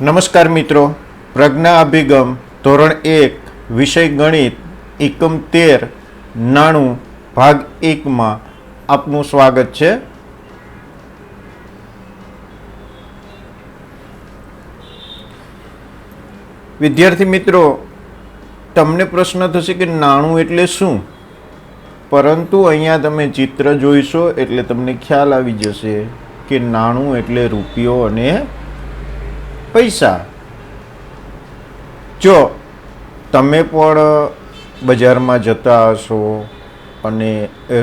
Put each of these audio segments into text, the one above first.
નમસ્કાર મિત્રો. પ્રજ્ઞા અભિગમ ધોરણ એક, વિષય ગણિત, એકમ તેર, નાણું, ભાગ એકમાં આપનું સ્વાગત છે. વિદ્યાર્થી મિત્રો, તમને પ્રશ્ન થશે કે નાણું એટલે શું? પરંતુ અહીંયા તમે ચિત્ર જોઈશો એટલે તમને ખ્યાલ આવી જશે કે નાણું એટલે રૂપિયો અને પૈસા. જો તમે પણ બજારમાં જતા હશો અને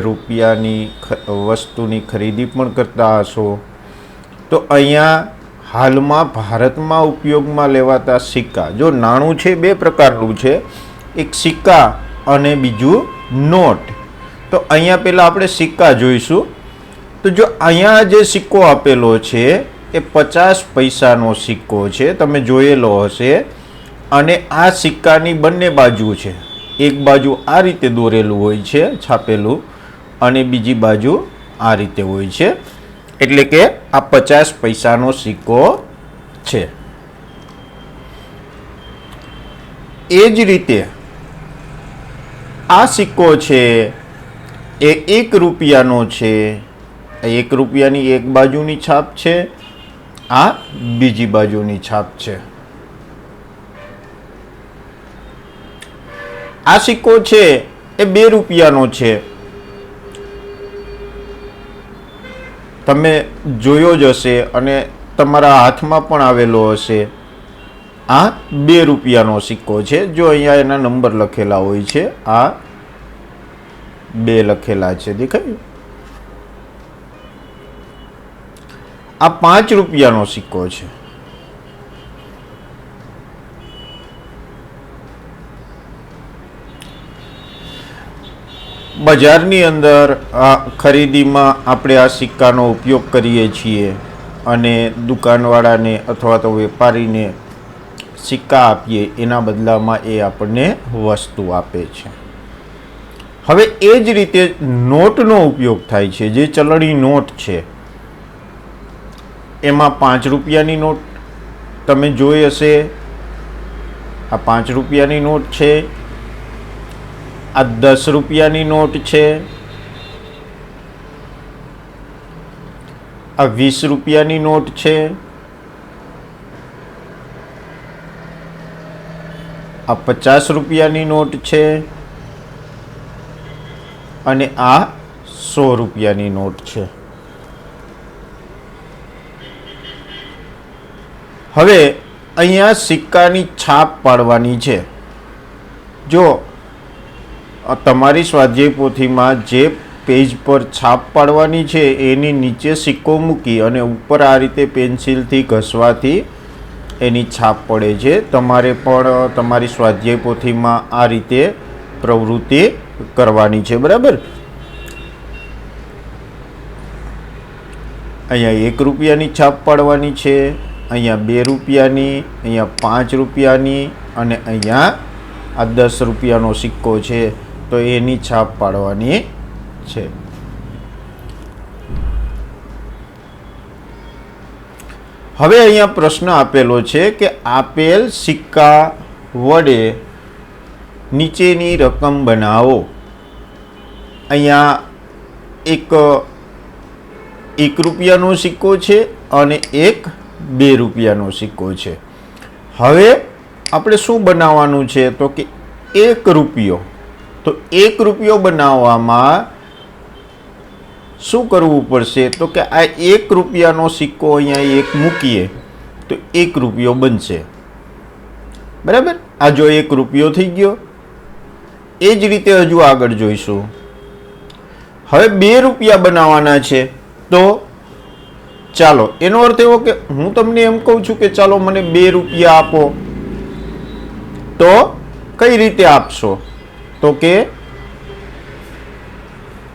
રૂપિયાની વસ્તુની ખરીદી પણ કરતા હશો, તો અહીંયા હાલમાં ભારતમાં ઉપયોગમાં લેવાતા સિક્કા, જો નાણું છે બે પ્રકારનું છે, એક સિક્કા અને બીજું નોટ. તો અહીંયા પહેલાં આપણે સિક્કા જોઈશું. તો જો અહીંયા જે સિક્કો આપેલો છે એ પચાસ પૈસાનો સિક્કો છે, તમે જોયેલો હશે. અને આ સિક્કાની બંને બાજુ છે. એક બાજુ આ રીતે દોરેલું હોય છે, છાપેલું, અને બીજી બાજુ આ રીતે હોય છે. એટલે કે આ પચાસ પૈસાનો સિક્કો છે. એ જ રીતે આ સિક્કો છે, એ એક રૂપિયાનો છે. એક રૂપિયાની એક બાજુની છાપ છે આ બીજી બાજુની છાપ છે. આ સિક્કો છે, એ બે રૂપિયાનો છે. તમે જોયો જ હશે અને તમારા હાથમાં પણ આવેલો હશે. આ બે રૂપિયાનો સિક્કો છે, જો અહીંયા એના નંબર લખેલા હોય છે, આ બે લખેલા છે, દેખાય? આ પાંચ રૂપિયાનો સિક્કો છે. બજારની અંદર આ ખરીદીમાં આપણે આ સિક્કાનો ઉપયોગ કરીએ છીએ અને દુકાનવાળાને અથવા તો વેપારીને સિક્કા આપીએ, એના બદલામાં એ આપણને વસ્તુ આપે છે. હવે એ જ રીતે નોટનો ઉપયોગ થાય છે, જે ચલણી નોટ છે. એમાં પાંચ રૂપિયાની નોટ તમે જોઈ હશે. આ પાંચ રૂપિયાની નોટ છે. આ દસ રૂપિયાની નોટ છે. આ વીસ રૂપિયાની નોટ છે. આ પચાસ રૂપિયાની નોટ છે. અને આ સો રૂપિયાની નોટ છે. હવે અહીંયા સિક્કાની છાપ પાડવાની છે. જો તમારી સ્વાધ્યાય પોથીમાં જે પેજ પર છાપ પાડવાની છે, એની નીચે સિક્કો મૂકી અને ઉપર આ રીતે પેન્સિલથી ઘસવાથી એની છાપ પડે છે. તમારે પણ તમારી સ્વાધ્યાય પોથીમાં આ રીતે પ્રવૃત્તિ કરવાની છે, બરાબર? અહીંયા એક રૂપિયાની છાપ પાડવાની છે. અહીંયા બે રૂપિયાની, અહીંયા પાંચ રૂપિયાની અને અહીંયા આ દસ રૂપિયાનો સિક્કો છે, તો એની છાપ પાડવાની છે. હવે અહીંયા પ્રશ્ન આપેલો છે કે આપેલ સિક્કા વડે નીચેની રકમ બનાવો. અહીંયા એક એક રૂપિયાનો સિક્કો છે અને એક બે રૂપિયાનો સિક્કો છે. હવે આપણે શું બનાવવાનું છે? તો કે એક રૂપિયો. તો એક રૂપિયો બનાવવામાં શું કરવું પડશે? તો કે આ એક રૂપિયાનો સિક્કો અહીંયા એક મૂકીએ, તો એક રૂપિયો બનશે. બરાબર? આ જો એક રૂપિયો થઈ ગયો, એ જ રીતે હજુ આગળ જોઈશું. હવે બે રૂપિયા બનાવવાના છે. તો ચાલો, એનો અર્થ એવો કે હું તમને એમ કહું છું કે ચાલો મને બે રૂપિયા આપો. તો કઈ રીતે આપશો? તો કે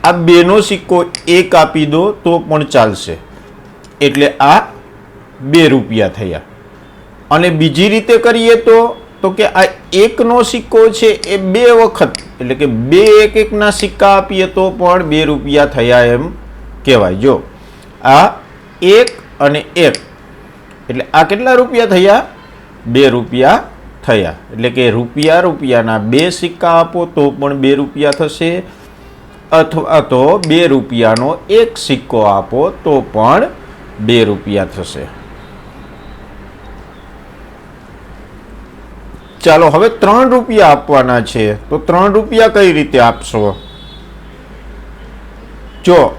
આ બેનો સિક્કો એક આપી દો તો પણ ચાલશે. એટલે આ બે રૂપિયા થયા. અને બીજી રીતે કરીએ તો તો કે આ એકનો સિક્કો છે એ બે વખત, એટલે કે બે એક એકના સિક્કા આપીએ તો પણ બે રૂપિયા થયા એમ કહેવાય. જો, આ એક અને એક. એટલે આ કેટલા રૂપિયા થયા? બે રૂપિયા થયા. એટલે કે રૂપિયા રૂપિયાના બે સિક્કા આપો તો પણ બે રૂપિયા થશે. અથવા તો બે રૂપિયાનો એક સિક્કો આપો તો પણ બે રૂપિયા થશે. ચાલો હવે ત્રણ રૂપિયા આપવાના છે. તો ત્રણ રૂપિયા કઈ રીતે આપશો? જો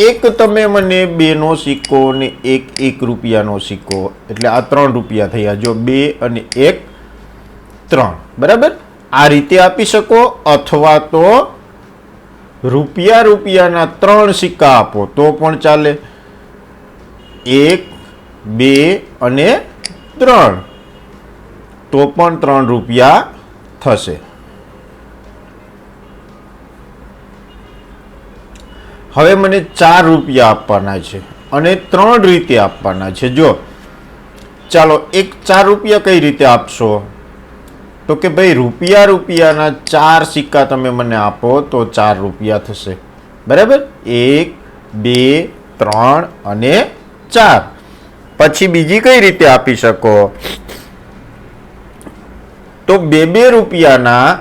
એક તમે મને બેનો સિક્કો ને એક એક રૂપિયાનો સિક્કો. એટલે આ ત્રણ રૂપિયા થયા. જો બે અને એક, ત્રણ. બરાબર? આ રીતે આપી શકો અથવા તો રૂપિયા રૂપિયાના ત્રણ સિક્કા આપો. તો પણ ચાલે. એક, બે અને ત્રણ. તો પણ ત્રણ રૂપિયા થશે. હવે મને ચાર રૂપિયા આપવાના છે અને ત્રણ રીતે આપવાના છે. જો, ચાલો એક ચાર રૂપિયા કઈ રીતે આપશો? તો કે ભાઈ, રૂપિયા રૂપિયાના ચાર સિક્કા તમે મને આપો તો ચાર રૂપિયા થશે. બરાબર? એક, બે, ત્રણ અને ચાર. પછી બીજી કઈ રીતે આપી શકો? તો બે બે રૂપિયાના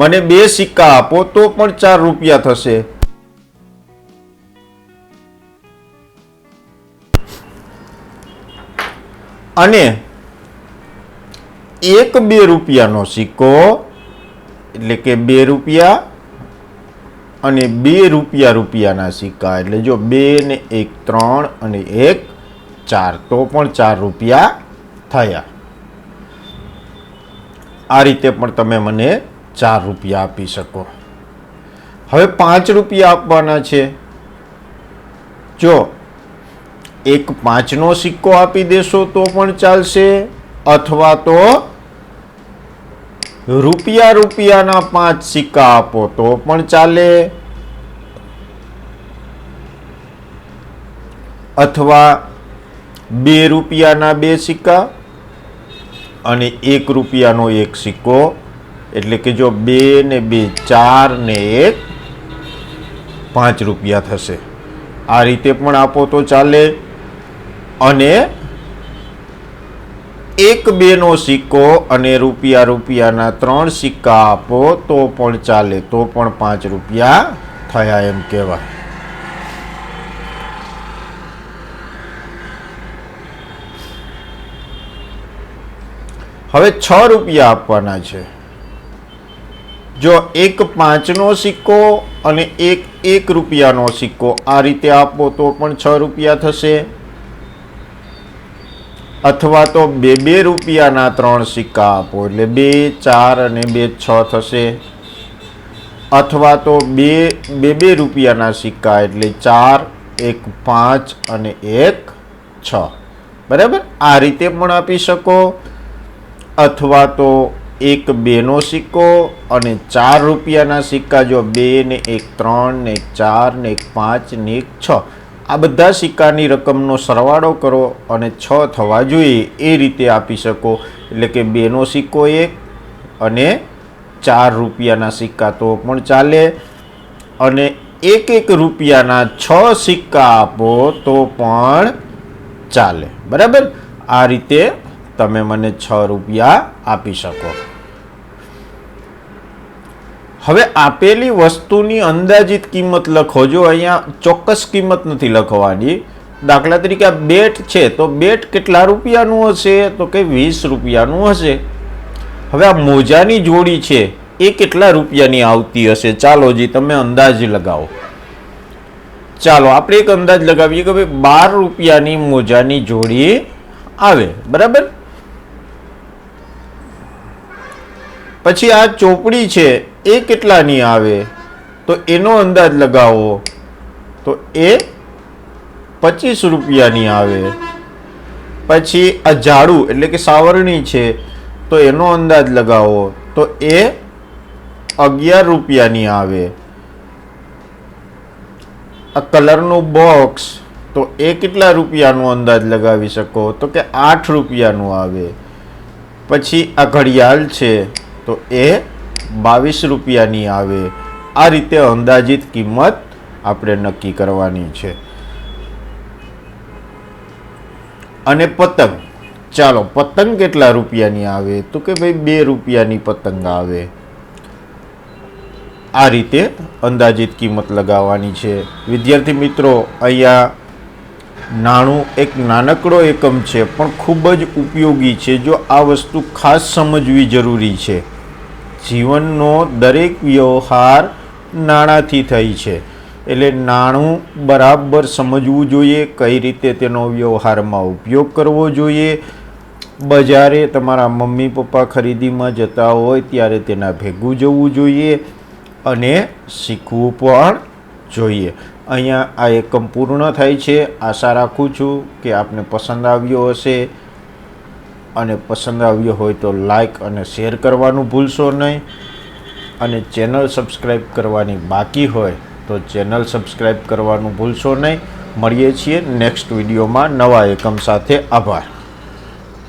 મને બે સિક્કા આપો, તો પણ ચાર રૂપિયા થશે. અને એક બે રૂપિયાનો સિક્કો, એટલે કે બે રૂપિયા અને બે રૂપિયા રૂપિયાના સિક્કા, એટલે જો બે ને એક ત્રણ અને એક ચાર, તો પણ ચાર રૂપિયા થયા. આ રીતે પણ તમે મને ચાર રૂપિયા આપી શકો. હવે પાંચ રૂપિયા આપવાના છે. જો એક પાંચનો સિક્કો આપી દેશો તો પણ ચાલશે, અથવા તો રૂપિયા રૂપિયાના પાંચ સિક્કા આપો તો પણ ચાલે. અથવા બે રૂપિયાના બે સિક્કા અને એક રૂપિયાનો એક સિક્કો એટલે કે જો બે ને બે, ચાર ને એક, પાંચ રૂપિયા થશે. આ રીતે પણ આપો તો ચાલે. અને એક બેનો સિક્કો અને રૂપિયા રૂપિયાના ત્રણ સિક્કા આપો તો પણ ચાલે, તો પણ પાંચ રૂપિયા થયા એમ કહેવાય. હવે છ રૂપિયા આપવાના છે. જો એક પાંચનો સિક્કો અને એક એક રૂપિયાનો સિક્કો, આ રીતે આપો તો પણ છ રૂપિયા થશે. અથવા તો બે બે રૂપિયાના ત્રણ સિક્કા આપો, એટલે બે, ચાર અને બે છ થશે. અથવા તો બે બે બે રૂપિયાના સિક્કા, એટલે ચાર, એક, પાંચ અને એક, છ. બરાબર? આ રીતે પણ આપી શકો. અથવા તો એક બેનો સિક્કો અને ચાર રૂપિયાના સિક્કા, જો બે ને એક, ત્રણ ને ચાર ને એક, પાંચ ને એક, છ. આ બધા સિક્કાની રકમનો સરવાળો કરો અને છ થવા જોઈએ. એ રીતે આપી શકો. એટલે કે બેનો સિક્કો એક અને ચાર રૂપિયાના સિક્કા તો પણ ચાલે. અને એક એક રૂપિયાના છ સિક્કા આપો તો પણ ચાલે. બરાબર? આ રીતે તમે મને છ રૂપિયા આપી શકો. હવે આપેલી વસ્તુની અંદાજિત કિંમત લખો. જો અહીંયા ચોક્કસ કિંમત નથી લખવાની, દાખલા તરીકે આ બેટ છે, તો બેટ કેટલા રૂપિયાનું હશે? તો કે વીસ રૂપિયાનું હશે. હવે આ મોજાની જોડી છે, એ કેટલા રૂપિયાની આવતી હશે? ચાલો જી, તમે અંદાજ લગાવો. ચાલો, આપણે એક અંદાજ લગાવીએ કે ભાઈ બાર રૂપિયાની મોજાની જોડી આવે. બરાબર? પછી આ ચોપડી છે, એ કેટલાની આવે? તો એનો અંદાજ લગાવો. તો એ પચીસ રૂપિયાની આવે. પછી આ ઝાડુ, એટલે કે સાવરણી છે, તો એનો અંદાજ લગાવો. તો એ અગિયાર રૂપિયાની આવે. આ કલરનું બોક્સ, તો એ કેટલા રૂપિયાનો અંદાજ લગાવી શકો? તો કે આઠ રૂપિયાનું આવે. પછી આ ઘડિયાળ છે તો એ બાવીસ રૂપિયાની આવે. આ રીતે અંદાજિત કિંમત આપણે નક્કી કરવાની છે. અને પતંગ. ચાલો, પતંગ કેટલા રૂપિયાની આવે? તો કે ભાઈ બે રૂપિયાની પતંગ આવે. આ રીતે અંદાજિત કિંમત લગાવવાની છે. વિદ્યાર્થી મિત્રો, અહીંયા નાણું એક નાનકડો એકમ છે, પણ ખૂબ જ ઉપયોગી છે. જો આ વસ્તુ ખાસ સમજવી જરૂરી છે. જીવનનો દરેક વ્યવહાર નાણાંથી થાય છે. એટલે નાણું બરાબર સમજવું જોઈએ, કઈ રીતે તેનો વ્યવહારમાં ઉપયોગ કરવો જોઈએ. બજારે તમારા મમ્મી પપ્પા ખરીદીમાં જતા હોય ત્યારે તેના ભેગું જવું જોઈએ અને શીખવું પણ જોઈએ. અહીંયા આ એકમ પૂર્ણ થાય છે. આશા રાખું છું કે આપને પસંદ આવ્યો હશે. અને પસંદ આવ્યો હોય તો લાઇક અને શેર કરવાનું ભૂલશો નહીં. અને ચેનલ સબસ્ક્રાઈબ કરવાની બાકી હોય તો ચેનલ સબસ્ક્રાઈબ કરવાનું ભૂલશો નહીં. મળીએ છીએ નેક્સ્ટ વિડીયોમાં નવા એકમ સાથે. આભાર.